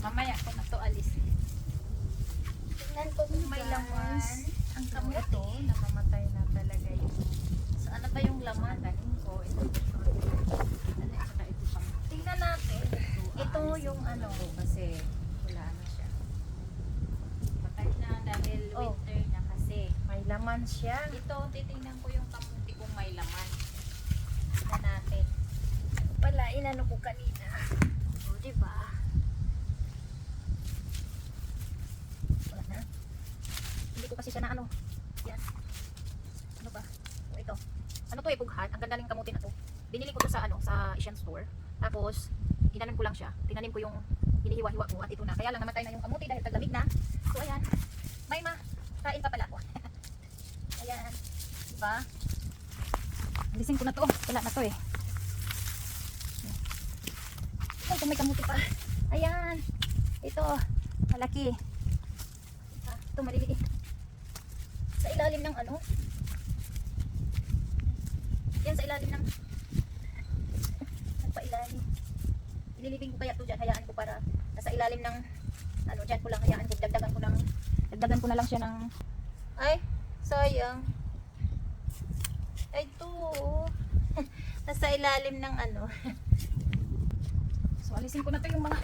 Mamaya ko na to alis. Tingnan ko kung May laman. Ang kamote. ito, namamatay na talaga yung So, ano ba yung laman? Daling ko. Ito. Ano, saka ito pang. Tingnan natin. Ito yung ano. to Kasi wala na siya. Patay na dahil Oh. winter na kasi. May laman siya. Ito, titingnan ko yung kamuti kung may laman. Tingnan natin. Wala, inano ko kanina. O, diba? Wala na. Hindi ko kasi siya na ano. Yan. Ano ba? O, ito. Ano to eh, pughan. Ang ganda ng kamuti na to. Binili ko to sa ano, sa Asian store. Tapos, ginanon ko lang siya. Tinanim ko yung hinihiwa-hiwa ko at ito na. Kaya lang namatay na yung kamuti dahil taglamig na. So, ayan. May ma. Kain pa pala ako. ayan. Diba? Alisin ko na to. Wala na to eh. Ay, kung may kamuti pa. Ayan. Ito. Malaki. Ito maliliit. Sa ilalim ng ano? Yan sa ilalim ng nagpa-ilalim. Ililibing ko kaya ito dyan. Hayaan ko para nasa ilalim ng ano dyan ko lang. Hayaan ko. Dagdagan ko ng dagdagan ko na lang siya ng ay, sayang. Ay, oh. nasa ilalim ng ano. So, alisin ko na to yung mga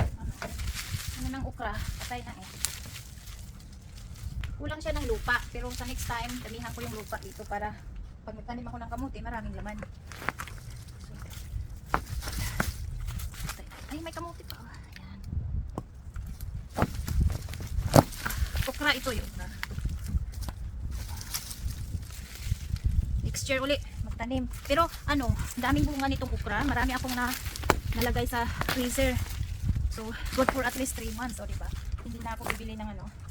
ano, ano ng ukra. Patay na eh. Kulang siya ng lupa. Pero sa next time, damihan ko yung lupa dito para pag nagtanim ako ng kamuti, maraming laman. Ay, may kamuti pa. oh. Ayan. Okra ito okra. Next year uli, magtanim. Pero ano, daming bunga nitong okra. Marami akong na nalagay sa freezer. So, good for at least 3 months, o diba? Hindi na ako bibili ng ano.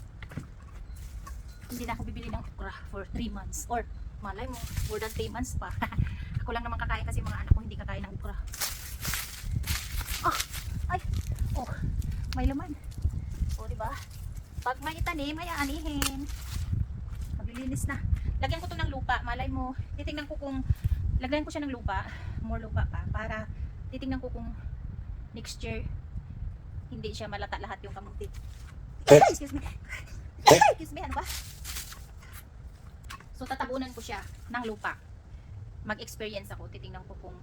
Hindi na ako bibili ng okra for 3 months. Or, malay mo, more than 3 months pa. ako lang naman kakain kasi mga anak ko hindi kakain ng okra. Ah! Ay! Oh! May laman. O, diba? Pag may itanim, ay aanihin. Maglilinis na. Lagyan ko to ng lupa. Malay mo, titingnan ko kung lagyan ko siya ng lupa, more lupa pa, para titingnan ko kung next year hindi siya malata lahat yung kamuti. Excuse me. Excuse me, ano ba? So, tatabunan ko siya ng lupa. Mag-experience ako. Titingnan ko kung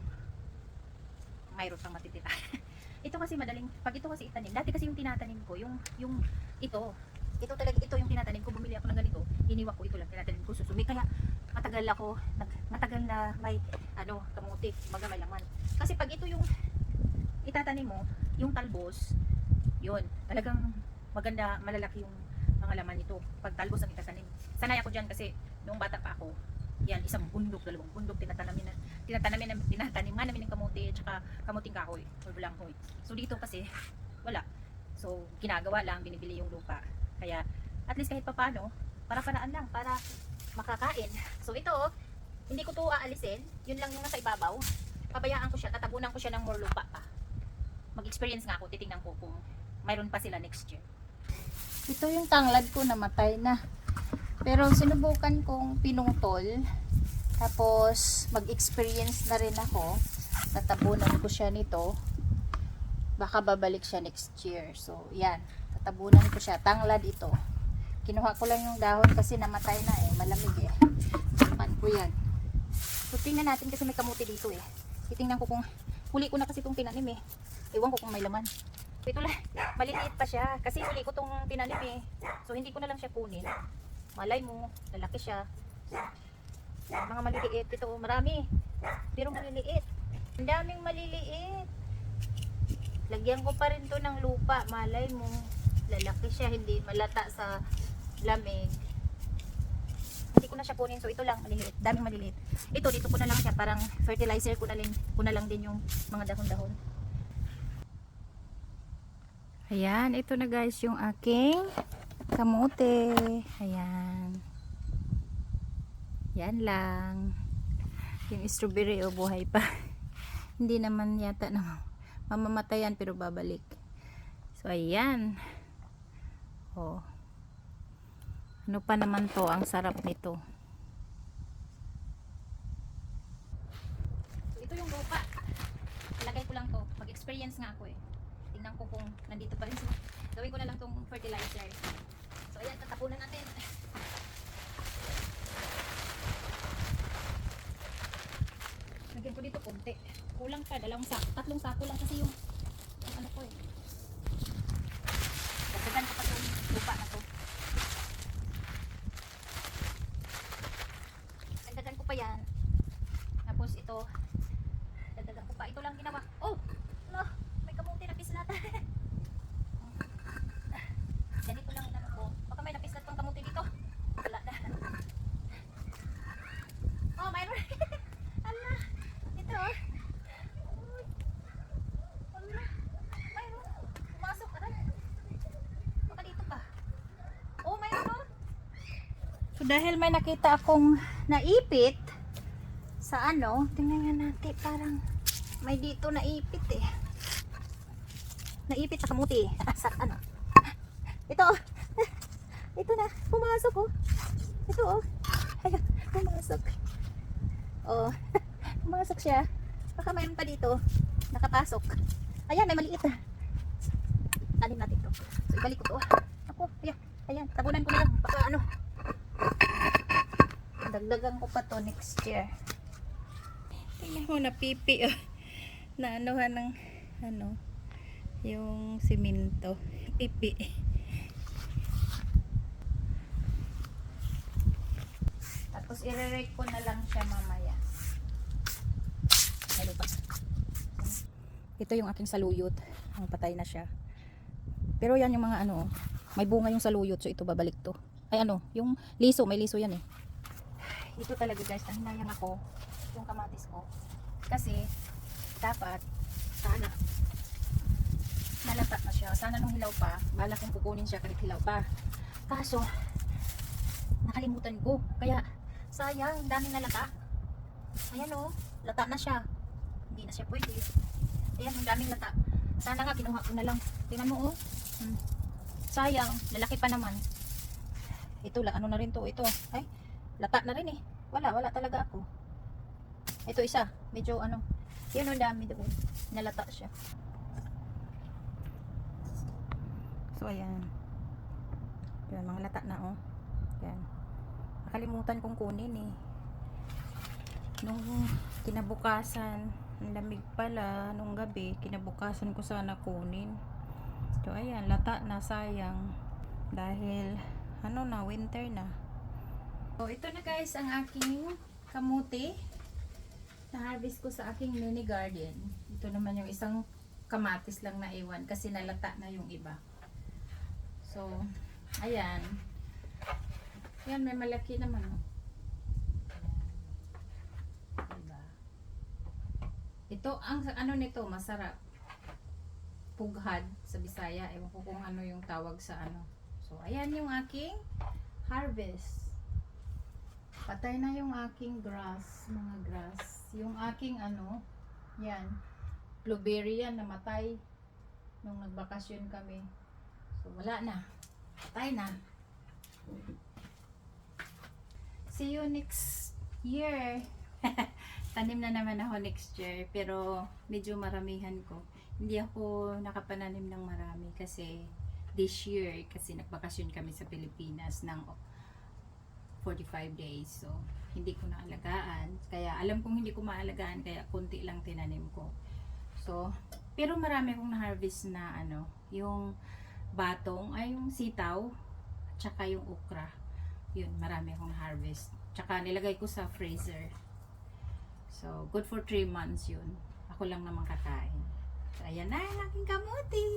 mayroon pang matitira. ito kasi madaling, pag ito kasi itanim, dati kasi yung tinatanim ko, yung, yung ito, ito talaga, ito yung tinatanim ko, bumili ako ng ganito, hiniwa ko, ito lang tinatanim ko, susumi. Kaya, matagal ako, nag, matagal na may, ano, kamuti, maga may laman. Kasi pag ito yung itatanim mo, yung talbos, yun, talagang maganda, malalaki yung mga laman nito pag talbos ang itatanim. Sanay ako dyan kasi nung bata pa ako, yan, isang bundok, dalawang bundok, tinatanamin na, tinatanamin na, tinatanim nga namin ng kamuti, at saka kamuting kahoy, or bulanghoy. So dito kasi, wala. So, ginagawa lang, binibili yung lupa. Kaya, at least kahit papano, para paraan lang, para makakain. So ito, hindi ko to aalisin, yun lang yung nasa ibabaw. Pabayaan ko siya, tatabunan ko siya ng more lupa pa. Mag-experience nga ako, titingnan ko kung mayroon pa sila next year. Ito yung tanglad ko, namatay na. Pero sinubukan kong pinungtol. Tapos, mag-experience na rin ako. Tatabunan ko siya nito. Baka babalik siya next year. So, yan. Tatabunan ko siya. Tanglad ito. Kinuha ko lang yung dahon kasi namatay na eh. Malamig eh. Tapan ko yan. So, tingnan natin kasi may kamuti dito eh. Titingnan ko kung huli ko na kasi itong tinanim eh. Ewan ko kung may laman. Ito lang. Maliliit pa siya. Kasi huli ko itong tinanim eh. So, hindi ko na lang siya kunin. Malay mo, lalaki siya. Mga maliliit. Ito, marami. Pero maliliit. Ang daming maliliit. Lagyan ko pa rin to ng lupa. Malay mo, lalaki siya. Hindi malata sa lamig. Hindi ko na siya kunin. So, ito lang, maliliit. Daming maliliit. Ito, dito ko na lang siya. Parang fertilizer ko na, lang, ko na lang din yung mga dahon-dahon. Ayan, ito na guys yung aking kamote. Ayan. Yan lang. Yung strawberry o buhay pa. Hindi naman yata na mamamatayan pero babalik. So, ayan. Oh. Ano pa naman to? Ang sarap nito. So, ito yung lupa. Ilagay ko lang to. Mag-experience nga ako eh. Tingnan ko kung nandito pa rin sila fertilizer. So, ayan, tatapunan natin. Lagyan ko dito konti. Kulang pa, dalawang sako. Tatlong sako lang kasi yung, ano ko eh. Dagdagan ko pa itong lupa na to. Dagdagan ko pa yan. Tapos ito, dagdagan ko pa. Ito lang ginawa. Oh! No! May kamuti na pislata. Ganito lang inano ko. Baka may napislat pang kamuti dito. Wala na. Oh, mayroon. Ala! Ito oh. Uy. Ala! Mayroon. Pumasok. Aray. Baka dito pa. Oh, mayroon oh. So, dahil may nakita akong naipit sa ano, tingnan nga natin, parang may dito naipit eh. Naipit sa kamuti. sa ano? Ito oh. Ito na. Pumasok oh. Ito oh. Ayun, pumasok. Oh. pumasok siya. Baka mayroon pa dito. Nakapasok. Ayan, may maliit na. Tanim natin to. So, ibalik ko to. Ako, ayan. Ayan, tabunan ko na lang. Baka ano. Dagdagan ko pa to next year. Tingnan mo, napipi oh. Na anuhan ng ano, yung simento. Pipi. Tapos i-rake ko na lang siya mamaya. Ano? Ito yung aking saluyot. Ang patay na siya. Pero yan yung mga ano, may bunga yung saluyot. So ito babalik to. Ay ano, yung liso, may liso yan eh. Ito talaga guys, ang hinayang ako yung kamatis ko. Kasi dapat sana nalata na siya. Sana nung hilaw pa, bala kong kukunin siya kahit hilaw pa. Kaso, nakalimutan ko. Kaya, sayang, daming nalata. Ayan o, lata na siya. Hindi na siya pwede. Ayan, ang daming lata. Sana nga, kinuha ko na lang. Tingnan mo o. Hmm. Sayang, lalaki pa naman. Ito, la, ano na rin to. Ito, ay, lata na rin eh. Wala, wala talaga ako. Ito isa, medyo ano, yun ang dami doon. Nalata siya. So, ayan. Yan, mga lata na, oh. Yan. Nakalimutan kong kunin, eh. Nung kinabukasan, ang lamig pala, nung gabi, kinabukasan ko sana kunin. So, ayan, lata na, sayang. Dahil, ano na, winter na. So, ito na guys, ang aking kamuti. Na-harvest ko sa aking mini garden. Ito naman yung isang kamatis lang na iwan kasi nalata na yung iba. So, ayan. Ayan, may malaki naman. Oh. Diba? Ito, ang ano nito, masarap. Pughad sa Bisaya. Ewan ko kung ano yung tawag sa ano. So, ayan yung aking harvest. Patay na yung aking grass, mga grass. Yung aking ano, yan, blueberry yan, namatay nung nagbakasyon kami. So, wala na. Patay na. See you next year. Tanim na naman ako next year, pero medyo maramihan ko. Hindi ako nakapananim ng marami kasi this year, kasi nagbakasyon kami sa Pilipinas ng 45 days. So, hindi ko naalagaan. Kaya, alam kong hindi ko maalagaan, kaya konti lang tinanim ko. So, pero marami akong na-harvest na ano, yung batong, ay yung sitaw, tsaka yung okra. Yun, marami akong harvest. Tsaka nilagay ko sa freezer. So, good for 3 months yun. Ako lang naman kakain. So, ayan na, ang kamuti.